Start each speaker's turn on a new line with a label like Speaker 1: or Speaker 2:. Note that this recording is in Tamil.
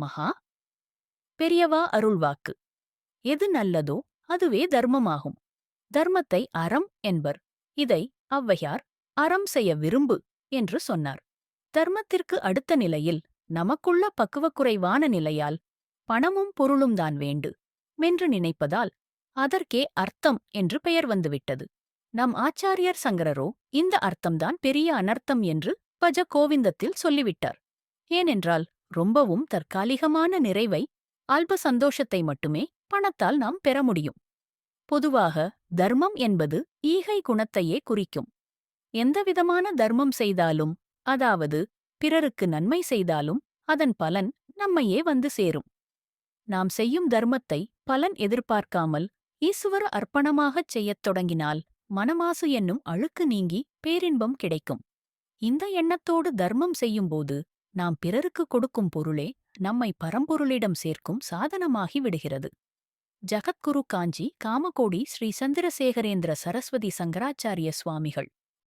Speaker 1: மகா. பெரியவா அருள்வாக்கு. எது நல்லதோ அதுவே தர்மமாகும். தர்மத்தை அறம் என்பர். இதை ஔவையார் அறம் செய்ய விரும்பு என்று சொன்னார். தர்மத்திற்கு அடுத்த நிலையில் நமக்குள்ள பக்குவக்குறைவான நிலையால் பணமும் பொருளும் தான் வேண்டு. மென்று நினைப்பதால் அதற்கே அர்த்தம் என்று பெயர் வந்துவிட்டது. நம் ஆச்சாரியர் சங்கரரோ இந்த அர்த்தம்தான் பெரிய அனர்த்தம் என்று பஜ கோவிந்தத்தில் சொல்லிவிட்டார். ஏனென்றால் ரொம்பவும் தற்காலிகமான நிறைவை அல்ப சந்தோஷத்தை மட்டுமே பணத்தால் நாம் பெற முடியும். பொதுவாக தர்மம் என்பது ஈகை குணத்தையே குறிக்கும். எந்தவிதமான தர்மம் செய்தாலும் அதாவது பிறருக்கு நன்மை செய்தாலும் அதன் பலன் நம்மையே வந்து சேரும். நாம் செய்யும் தர்மத்தை பலன் எதிர்பார்க்காமல் ஈசுவர அர்ப்பணமாகச் செய்யத் தொடங்கினால் மனமாசு என்னும் அழுக்கு நீங்கி பேரின்பம் கிடைக்கும். இந்த எண்ணத்தோடு தர்மம் செய்யும்போது நாம் பிறருக்கு கொடுக்கும் பொருளே நம்மை பரம்பொருளிடம் சேர்க்கும் சாதனமாகி விடுகிறது. ஜகத்குரு காஞ்சி காமகோடி ஸ்ரீ சந்திரசேகரேந்திர சரஸ்வதி சங்கராச்சாரிய சுவாமிகள்.